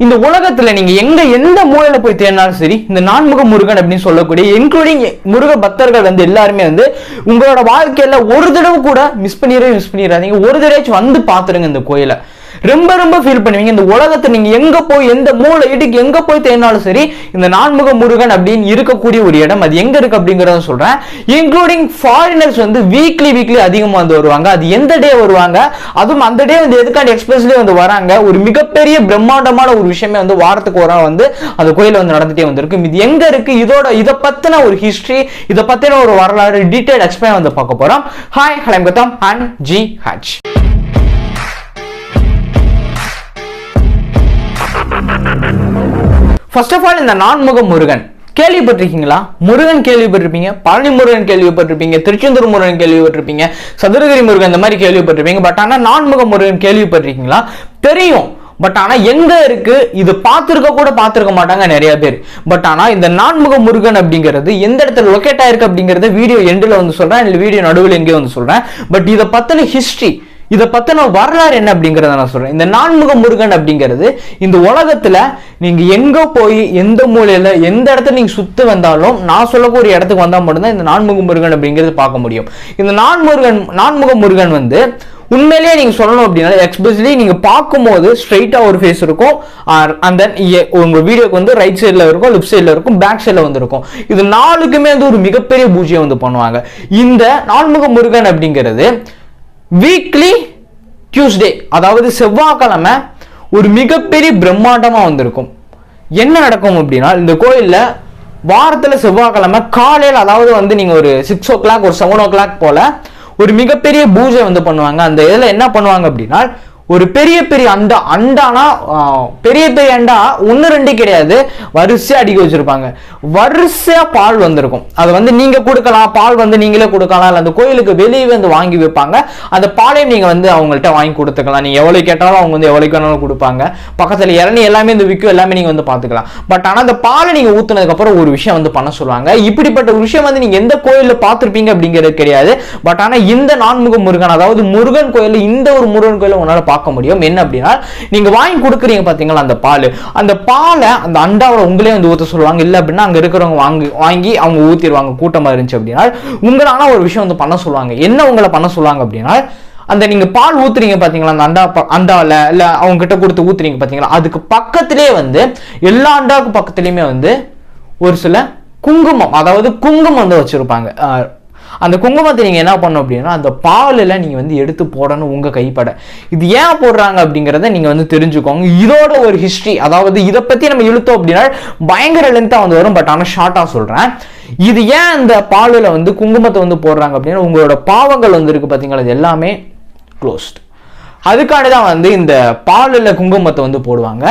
இந்த உலகத்துல நீங்க எங்க எந்த மூலையில போய் தேடினாலும் சரி இந்த நான்முக முருகன் அப்படின்னு சொல்லக்கூடிய இன்க்ளூடிங் முருக பக்தர்கள் வந்து எல்லாருமே வந்து உங்களோட வாழ்க்கையில ஒரு தடவை கூட மிஸ் பண்ணிடவே மிஸ் பண்ணிடாதீங்க ஒரு தடவையாச்சும் வந்து பாத்துருங்க இந்த கோயிலை. ரொம்ப ரொம்ப ஃபீல் பண்ணுவீங்க. இந்த உலகத்தை நீங்க எங்க போய் எந்த மூளை இடுக்கு எங்க போய் தேடினாலும் சரி இந்த நான்முக முருகன் அப்படின்னு இருக்கக்கூடிய ஒரு இடம் அது எங்க இருக்கு அப்படிங்கறத சொல்றேன். இன்க்ளூடிங் ஃபாரினர்ஸ் வந்து வீக்லி வீக்லி அதிகமா வந்து வருவாங்க. அது எந்த டே வருவாங்க? அதுவும் அந்த டே வந்து எதுக்காண்டி எக்ஸ்பிரஸ்லயே வந்து வராங்க? ஒரு மிகப்பெரிய பிரம்மாண்டமான ஒரு விஷயமே வந்து வாரத்துக்கு ஒரு வந்து அந்த கோயில வந்து நடந்துட்டே வந்திருக்கு. இது எங்க இருக்கு? இதோட இதை பத்தின ஒரு ஹிஸ்டரி இதை பத்தின ஒரு வரலாறு டீட்டெயில் எக்ஸ்பிளைன் வந்து பார்க்க போறோம். ஹாய் ஹலம் கதம் and G H first of all இந்த நான்முக முருகன். கேள்விப்பட்டிருக்கீங்களா? முருகன் கேள்விப்பட்டிருப்பீங்க பழனி முருகன் கேள்விப்பட்டிருப்பீங்க திருச்செந்தூர் முருகன் கேள்விப்பட்டிருப்பீங்க சதுரகிரி முருகன் இந்த மாதிரி கேள்விப்பட்டிருப்பீங்க. பட் ஆனால் நான்முக முருகன் கேள்விப்பட்டிருக்கீங்களா? தெரியும். பட் ஆனால் எங்கே இருக்கு? இது பார்த்துருக்க கூட பார்த்துருக்க மாட்டாங்க நிறைய பேர். பட் ஆனால் இந்த நான்முக முருகன் அப்படிங்கிறது எந்த இடத்துல லொக்கேட் ஆயிருக்கு அப்படிங்கிறத வீடியோ எண்டில் வந்து சொல்கிறேன் இல்லை வீடியோ நடுவில் எங்கேயோ வந்து சொல்கிறேன் பட் இதை பற்றின ஹிஸ்ட்ரி இதை பத்தின வரலாறு என்ன அப்படிங்கிறத நான் சொல்றேன். இந்த நான்முக முருகன் அப்படிங்கிறது இந்த உலகத்துல நீங்க எங்க போய் எந்த மூலையில எந்த இடத்துல நீங்க சுத்து வந்தாலும் நான் சொல்லக்கூடிய இடத்துக்கு வந்தா மட்டும்தான் இந்த நான்முக முருகன் அப்படிங்கிறது பார்க்க முடியும். இந்த நான்முருகன் நான்முக முருகன் வந்து உண்மையிலேயே நீங்கள் சொல்லணும் அப்படின்னா எக்ஸ்பெஷலி நீங்கள் பார்க்கும்போது ஸ்ட்ரைட்டாக ஒரு ஃபேஸ் இருக்கும். அந்த உங்கள் வீடியோக்கு வந்து ரைட் சைடில் இருக்கும் லெஃப்ட் சைடில் இருக்கும் பேக் சைடில் வந்து இருக்கும் இது நாலுக்குமே வந்து ஒரு மிகப்பெரிய பூஜையை வந்து பண்ணுவாங்க. இந்த நான்முக முருகன் அப்படிங்கிறது வீக்லி டியூஸ்டே அதாவது செவ்வாய்க்கிழமை ஒரு மிகப்பெரிய பிரம்மாண்டமாக வந்திருக்கும். என்ன நடக்கும் அப்படின்னா இந்த கோயிலில் வாரத்தில் செவ்வாய்க்கிழமை காலையில் அதாவது வந்து நீங்கள் ஒரு சிக்ஸ் ஓ கிளாக் ஒரு செவன் ஓ கிளாக் போல் ஒரு மிகப்பெரிய பூஜை வந்து பண்ணுவாங்க. அந்த இதில் என்ன பண்ணுவாங்க அப்படின்னா ஒரு பெரிய பெரிய அண்டா அண்டானா பெரிய பெரிய அண்டா ஒன்று ரெண்டு கிடையாது. வரிசையாக அடுக்கி வச்சுருப்பாங்க. வரிசையாக பால் வந்திருக்கும். அது வந்து நீங்கள் கொடுக்கலாம் பால் வந்து நீங்களே கொடுக்கலாம் இல்லை அந்த கோயிலுக்கு வெளியே வந்து வாங்கி வைப்பாங்க. அந்த பாலையும் நீங்கள் வந்து அவங்கள்ட்ட வாங்கி கொடுத்துக்கலாம். நீங்கள் எவ்வளோ கேட்டாலும் அவங்க வந்து எவ்வளோக்கு வேணாலும் கொடுப்பாங்க. பக்கத்தில் இறனி எல்லாமே இந்த விற்கும் எல்லாமே நீங்கள் வந்து பார்த்துக்கலாம். பட் ஆனால் அந்த பாலை நீங்கள் ஊற்றுனதுக்கப்புறம் ஒரு விஷயம் வந்து பண்ண சொல்லுவாங்க. இப்படிப்பட்ட ஒரு விஷயம் வந்து நீங்கள் எந்த கோயிலில் பார்த்துருப்பீங்க அப்படிங்கிறது கிடையாது. பட் ஆனால் இந்த நான்முக முருகன் அதாவது முருகன் கோயில் இந்த ஒரு முருகன் கோயிலை உன்னால் பார்க்க பார்க்க முடியும். என்ன அப்படின்னா நீங்க வாங்கி கொடுக்குறீங்க பாத்தீங்களா அந்த பால். அந்த பாலை அந்த அண்டாவில் உங்களே வந்து ஊத்த சொல்லுவாங்க. இல்ல அப்படின்னா அங்க இருக்கிறவங்க வாங்கி வாங்கி அவங்க ஊத்திடுவாங்க. கூட்டமா இருந்துச்சு அப்படின்னா உங்களான ஒரு விஷயம் வந்து பண்ண சொல்லுவாங்க. என்ன உங்களை பண்ண சொல்லுவாங்க அப்படின்னா அந்த நீங்க பால் ஊத்துறீங்க பாத்தீங்களா அந்த அண்டா ப- அண்டால இல்ல அவங்க கிட்ட கொடுத்து ஊத்துறீங்க பாத்தீங்களா அதுக்கு பக்கத்திலேயே வந்து எல்லா அண்டாவுக்கு பக்கத்துலயுமே வந்து ஒரு சில குங்குமம் அதாவது குங்குமம் வந்து வச்சிருப்பாங்க. அந்த குங்குமத்தை நீங்கள் என்ன பண்ணணும் அப்படின்னா அந்த பாலில் நீங்கள் வந்து எடுத்து போடணும் உங்கள் கைப்பட. இது ஏன் போடுறாங்க அப்படிங்கிறத நீங்கள் வந்து தெரிஞ்சுக்கோங்க. இதோட ஒரு ஹிஸ்ட்ரி அதாவது இதை பற்றி நம்ம இழுத்தோம் அப்படின்னா பயங்கர லென்த்தாக வந்து வரும் பட் ஆனால் ஷார்ட்டாக சொல்கிறேன் இது ஏன் அந்த பாலில் வந்து குங்குமத்தை வந்து போடுறாங்க அப்படின்னா உங்களோட பாவங்கள் வந்து இருக்குது பார்த்தீங்களா இது எல்லாமே க்ளோஸ்ட் அதுக்காக தான் வந்து இந்த பாலில் குங்குமத்தை வந்து போடுவாங்க.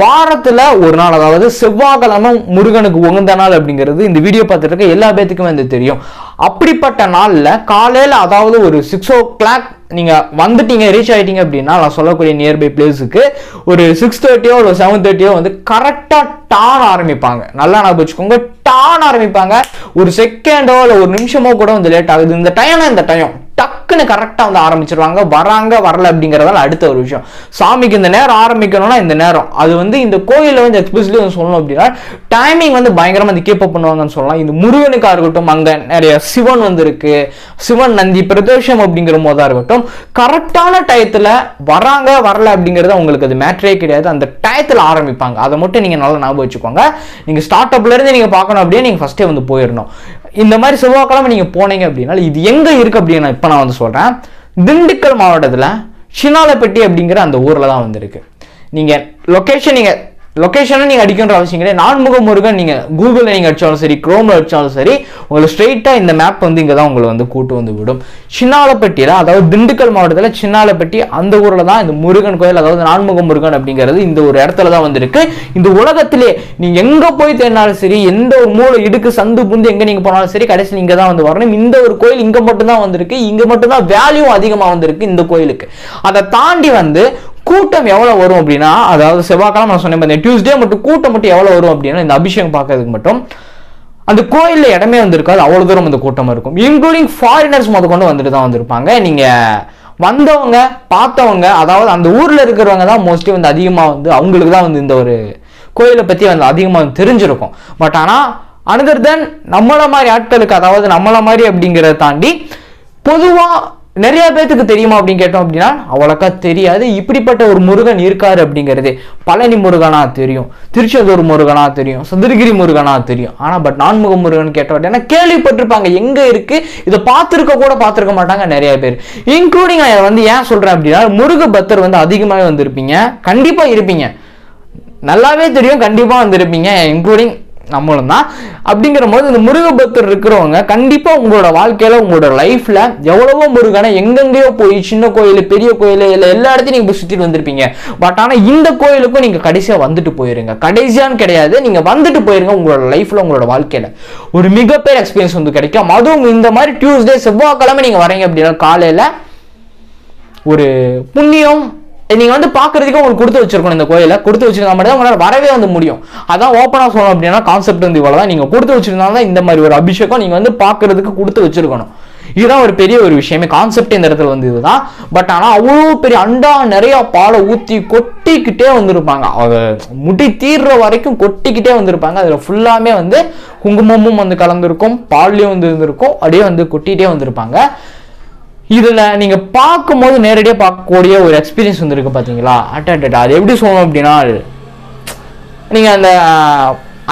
வாரத்தில் ஒரு நாள் அதாவது செவ்வாய்க்கிழமை முருகனுக்கு உகந்த நாள் அப்படிங்கிறது இந்த வீடியோ பார்த்துட்டு இருக்க எல்லா பேத்துக்குமே வந்து தெரியும். அப்படிப்பட்ட நாளில் காலையில் அதாவது ஒரு சிக்ஸ் ஓ கிளாக் நீங்கள் வந்துட்டீங்க ரீச் ஆகிட்டீங்க அப்படின்னா நான் சொல்லக்கூடிய நியர்பை பிளேஸுக்கு ஒரு சிக்ஸ் தேர்ட்டியோ ஒரு செவன் தேர்ட்டியோ வந்து கரெக்டாக டான் ஆரம்பிப்பாங்க. நல்லா நான் வச்சுக்கோங்க டான் ஆரம்பிப்பாங்க. ஒரு செகண்டோ இல்லை ஒரு நிமிஷமோ கூட வந்து லேட் ஆகுது. இந்த டைம்னா இந்த டைம் டக்குன்னு கரெக்டாக வந்து ஆரம்பிச்சிருவாங்க. வராங்க வரல அப்படிங்கிறதால அடுத்த ஒரு விஷயம். சாமிக்கு இந்த நேரம் ஆரம்பிக்கணும்னா இந்த நேரம். அது வந்து இந்த கோயிலில் வந்து எக்ஸ்பெஷலி வந்து சொல்லணும் அப்படின்னா டைமிங் வந்து பயங்கரமாக வந்து கீப்பப் பண்ணுவாங்கன்னு சொல்லலாம். இந்த முருகனுக்காக இருக்கட்டும் அங்கே நிறைய சிவன் வந்து இருக்கு. சிவன் நந்தி பிரதோஷம் அப்படிங்கிற போதாக இருக்கட்டும் கரெக்டான டயத்தில் வராங்க வரல அப்படிங்கிறது உங்களுக்கு அது மேட்ரே கிடையாது. அந்த டயத்தில் ஆரம்பிப்பாங்க. அதை மட்டும் நீங்கள் நல்லா ஞாபகம் வச்சுக்கோங்க. நீங்கள் ஸ்டார்ட் அப்லேருந்து நீங்கள் பார்க்கணும் அப்படியே நீங்கள் ஃபஸ்ட்டே வந்து போயிடணும். இந்த மாதிரி செவ்வாய்க்கிழமை நீங்கள் போனீங்க அப்படின்னா இது எங்கே இருக்குது அப்படின்னு இப்போ நான் வந்து சொல்கிறேன் திண்டுக்கல் மாவட்டத்தில் சின்னாலப்பட்டி அப்படிங்கிற அந்த ஊரில் தான் வந்திருக்கு. நீங்கள் லொக்கேஷன் நீங்கள் லொக்கேஷனை நீங்கள் அடிக்கின்ற அவசியம் கிடையாது. நான்முக முருகன் நீங்கள் கூகுளில் நீங்கள் அடிச்சாலும் சரி குரோமில் அடிச்சாலும் சரி உங்களுக்கு ஸ்ட்ரெயிட்டாக இந்த மேப் வந்து இங்கே தான் உங்களை வந்து கூட்டு வந்து விடும். சின்னாலப்பட்டியில் அதாவது திண்டுக்கல் மாவட்டத்தில் சின்னாலப்பட்டி அந்த ஊரில் தான் இந்த முருகன் கோயில் அதாவது நான்முக முருகன் அப்படிங்கிறது இந்த ஒரு இடத்துல தான் வந்திருக்கு. இந்த உலகத்திலே நீங்கள் எங்கே போய் தேடினாலும் சரி எந்த ஒரு மூளை இடுக்கு சந்து புந்து எங்கே நீங்கள் போனாலும் சரி கடைசியில் இங்கே தான் வந்து வரணும். இந்த ஒரு கோயில் இங்கே மட்டும்தான் வந்திருக்கு. இங்கே மட்டும்தான் வேல்யூ அதிகமாக வந்திருக்கு இந்த கோயிலுக்கு. அதை தாண்டி வந்து கூட்டம் எவ்வளவு வரும் அப்படின்னா அதாவது செவ்வாய்க்கிழமை நான் சொன்னேன் பாத்தீங்க, டியூஸ்டே மட்டும் கூட்டம் மட்டும் எவ்வளவு வரும் அப்படின்னா இந்த அபிஷேகம் பார்க்கறதுக்கு மட்டும் அந்த கோயில்ல இடமே வந்திருக்காது அவ்வளவு தூரம் அந்த கூட்டம் இருக்கும். இன்க்ளூடிங் ஃபாரினர்ஸ் முத கொண்டு வந்துட்டு தான் வந்திருப்பாங்க. நீங்க வந்தவங்க பார்த்தவங்க அதாவது அந்த ஊர்ல இருக்கிறவங்க தான் மோஸ்ட்லி வந்து அதிகமா வந்து அவங்களுக்கு தான் வந்து இந்த ஒரு கோயிலை பத்தி வந்து அதிகமா வந்து தெரிஞ்சிருக்கும். பட் ஆனா அனதர் தென் நம்மள மாதிரி ஆட்களுக்கு அதாவது நம்மள மாதிரி அப்படிங்கிறத தாண்டி பொதுவா நிறைய பேத்துக்கு தெரியுமா அப்படின்னு கேட்டோம் அப்படின்னா அவ்வளோக்கா தெரியாது. இப்படிப்பட்ட ஒரு முருகன் இருக்காரு அப்படிங்கிறது பழனி முருகனா தெரியும் திருச்செந்தூர் முருகனா தெரியும் சதுரகிரி முருகனா தெரியும். ஆனால் பட் நான்முக முருகன் கேட்டோம் அப்படின்னா கேள்விப்பட்டிருப்பாங்க எங்க இருக்கு? இதை பார்த்துருக்க கூட பார்த்துருக்க மாட்டாங்க நிறைய பேர். இன்க்ளூடிங் நான் வந்து ஏன் சொல்றேன் அப்படின்னா முருக பக்தர் வந்து அதிகமாகவே வந்திருப்பீங்க. கண்டிப்பா இருப்பீங்க. நல்லாவே தெரியும் கண்டிப்பா வந்திருப்பீங்க இன்க்ளூடிங் நம்மளும் தான். அப்படிங்கிற போது இந்த முருகபக்தர் இருக்கிறவங்க கண்டிப்பாக உங்களோட வாழ்க்கையில் உங்களோட லைஃப்பில் எவ்வளவோ முருகனை எங்கெங்கேயோ போய் சின்ன கோயில் பெரிய கோயில் இல்லை எல்லா இடத்தையும் நீங்கள் போய் சுற்றிட்டு வந்திருப்பீங்க. பட் ஆனால் இந்த கோயிலுக்கும் நீங்கள் கடைசியாக வந்துட்டு போயிருங்க. கடைசியான்னு கிடையாது. நீங்கள் வந்துட்டு போயிருங்க உங்களோட லைஃப்பில் உங்களோட வாழ்க்கையில். ஒரு மிகப்பெரிய எக்ஸ்பீரியன்ஸ் வந்து கிடைக்கும். அதுவும் இந்த மாதிரி டியூஸ்டே செவ்வாய்க்கிழமை நீங்கள் வரீங்க அப்படின்னா காலையில் ஒரு புண்ணியம் நீங்கள் வந்து பார்க்குறதுக்கு உங்களுக்கு கொடுத்து வச்சிருக்கணும் இந்த கோயிலை. கொடுத்து வச்சிருந்தா மட்டும் தான் உங்களால் வரவே வந்து முடியும். அதான் ஓப்பனாக சொல்லணும் அப்படின்னா கான்செப்ட் வந்து இவ்வளோ தான். நீங்கள் கொடுத்து வச்சிருந்தாலும் தான் இந்த மாதிரி ஒரு அபிஷேகம் நீங்கள் வந்து பார்க்குறதுக்கு கொடுத்து வச்சிருக்கணும். இதுதான் ஒரு பெரிய ஒரு விஷயமே. கான்செப்ட் இந்த இடத்துல வந்து இதுதான். பட் ஆனால் அவ்வளோ பெரிய அண்டா நிறைய பாலை ஊற்றி கொட்டிக்கிட்டே வந்திருப்பாங்க. அதை முடி தீர்ற வரைக்கும் கொட்டிக்கிட்டே வந்திருப்பாங்க. அதில் ஃபுல்லாமே வந்து குங்குமமும் வந்து கலந்துருக்கும் பால்லையும் வந்து இருந்திருக்கும். அப்படியே வந்து கொட்டிகிட்டே வந்திருப்பாங்க. இதில் நீங்கள் பார்க்கும்போது நேரடியாக பார்க்கக்கூடிய ஒரு எக்ஸ்பீரியன்ஸ் வந்துருக்கு பார்த்தீங்களா அட்ட அது எப்படி சொல்லணும் அப்படின்னா நீங்கள் அந்த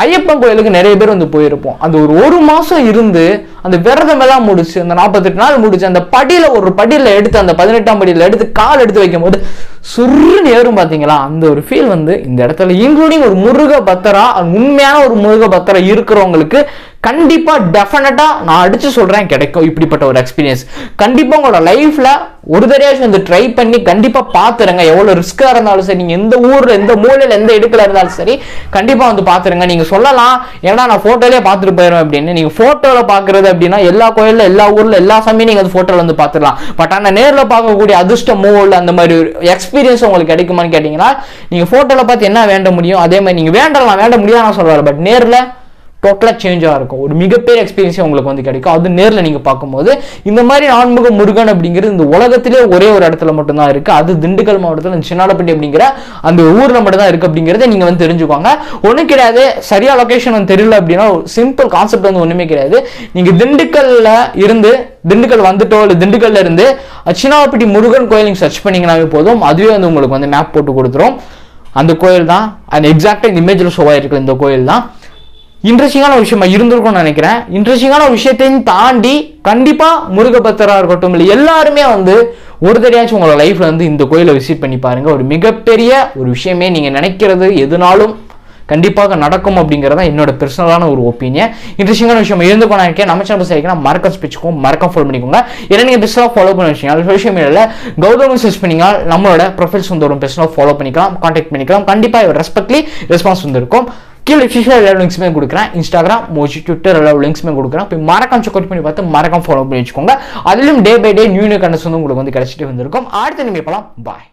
ஐயப்பன் கோயிலுக்கு நிறைய பேர் வந்து போயிருப்போம். அந்த ஒரு ஒரு மாதம் இருந்து அந்த விரதம் எல்லாம் முடிச்சு அந்த நாற்பத்தெட்டு நாள் முடிச்சு அந்த படியில் ஒரு படியில் எடுத்து அந்த பதினெட்டாம் படியில் எடுத்து கால் எடுத்து வைக்கும் போது சுருன்னு ஏறும் பார்த்தீங்களா அந்த ஒரு ஃபீல் வந்து இந்த இடத்துல இன்க்ளூடிங் ஒரு முருக பத்தரா உண்மையான ஒரு முருக பத்தரா இருக்கிறவங்களுக்கு கண்டிப்பாக டெஃபினட்டாக நான் அடித்து சொல்கிறேன் கிடைக்கும் இப்படிப்பட்ட ஒரு எக்ஸ்பீரியன்ஸ் கண்டிப்பாக உங்களோட லைஃப்பில் ஒரு தடையாச்சும் வந்து ட்ரை பண்ணி கண்டிப்பாக பார்த்துருங்க எவ்வளோ ரிஸ்க்காக இருந்தாலும் சரி நீங்கள் எந்த ஊரில் எந்த மூலையில் எந்த இடத்துல இருந்தாலும் சரி கண்டிப்பாக வந்து பார்த்துருங்க நீங்கள் சொல்லலாம் ஏன்னா நான் ஃபோட்டோலேயே பார்த்துட்டு போயிடுவேன் அப்படின்னு. நீங்கள் ஃபோட்டோவில் பார்க்குறது அப்படின்னா எல்லா கோயிலில் எல்லா ஊரில் எல்லா சமயம் நீங்கள் அந்த ஃபோட்டோவில் வந்து பார்த்துடலாம் பட் ஆனால் நேரில் பார்க்கக்கூடிய அதிர்ஷ்டமோ மூவில் அந்த மாதிரி எக்ஸ்பீரியன்ஸ் உங்களுக்கு கிடைக்குமான்னு கேட்டிங்கன்னா நீங்கள் ஃபோட்டோவில் பார்த்து என்ன வேண்ட முடியும் அதே மாதிரி நீங்கள் வேண்டலாம். வேண்ட முடியாது நான் சொல்கிறேன் பட் நேரில் டோட்டலாக சேஞ்சாக இருக்கும். ஒரு மிகப்பெரிய எக்ஸ்பீரியன்ஸே உங்களுக்கு வந்து கிடைக்கும். அது நேரில் நீங்கள் பார்க்கும்போது இந்த மாதிரி ஆன்முக முருகன் அப்படிங்கிறது இந்த உலகத்திலே ஒரே ஒரு இடத்துல மட்டும்தான் இருக்குது அது திண்டுக்கல் மாவட்டத்தில் சின்னாலப்பட்டி அப்படிங்கிற அந்த ஊரில் மட்டும்தான் இருக்குது அப்படிங்கிறத நீங்கள் வந்து தெரிஞ்சுக்கோங்க. ஒன்றும் கிடையாது. சரியா லொக்கேஷன் வந்து தெரியல அப்படின்னா சிம்பிள் கான்செப்ட் வந்து ஒன்றுமே கிடையாது. நீங்கள் திண்டுக்கல்ல இருந்து திண்டுக்கல் வந்துட்டோ இல்லை திண்டுக்கல்ல இருந்து சின்னாலப்பட்டி முருகன் கோயில் நீங்கள் சர்ச் பண்ணிங்கனாவே போதும். அதுவே வந்து உங்களுக்கு வந்து மேப் போட்டு கொடுத்துரும். அந்த கோயில் தான் அந்த எக்ஸாக்டாக இந்த இமேஜில் ஷோவாக இருக்கிற இந்த கோயில் தான் இன்ட்ரெஸ்டிங்கான ஒரு விஷயமா இருந்திருக்கும்னு நினைக்கிறேன். இன்ட்ரெஸ்டிங்கான ஒரு விஷயத்தையும் தாண்டி கண்டிப்பா முருகபத்தராக இருக்கட்டும் இல்லை எல்லாருமே வந்து ஒரு தடையாச்சும் உங்களோட லைஃப்ல வந்து இந்த கோயிலை விசிட் பண்ணி பாருங்க. ஒரு மிகப்பெரிய ஒரு விஷயமே நீங்க நினைக்கிறது எதுனாலும் கண்டிப்பாக நடக்கும் அப்படிங்கிறதா என்னோட பர்சனலான ஒரு ஒப்பீனியன் இன்ட்ரெஸ்டிங்கான விஷயம் இருந்து போனா இருக்கேன் நம்ம சேனல் சரிக்கணும் மறக்க ஸ்பெச்சுக்கும் மறக்க ஃபாலோ பண்ணிக்கோங்க. ஏன்னா நீங்கள் பெஸ்ட்டாக ஃபாலோ பண்ண விஷயம். சோஷியல் மீடியாவில் கௌதம் சர்ச் பண்ணிங்க நம்மளோட ப்ரொஃபைல்ஸ் வந்து ஒரு பெஸ்ட்டாக ஃபாலோ பண்ணிக்கலாம் கான்டாக்ட் பண்ணிக்கலாம். கண்டிப்பாக ரெஸ்பெக்ட்லி ரெஸ்பான்ஸ் வந்துருக்கும். கீழே டிஸ்கிரிப்ஷனில் எல்லா லிங்க்ஸுமே கொடுக்குறேன். இன்ஸ்டாகிராம் மோஜி ட்விட்டர் எல்லா லிங்க்ஸுமே கொடுக்குறேன். போய் மறக்காம செக் பண்ணி பார்த்து மறக்காம ஃபாலோ பண்ணி வச்சுக்கோங்க. அதிலும் day by day new new contents வந்து உங்களுக்கு வந்து கிடச்சிட்டு வந்திருக்கும். அடுத்து நீங்கள் போகலாம் பாய்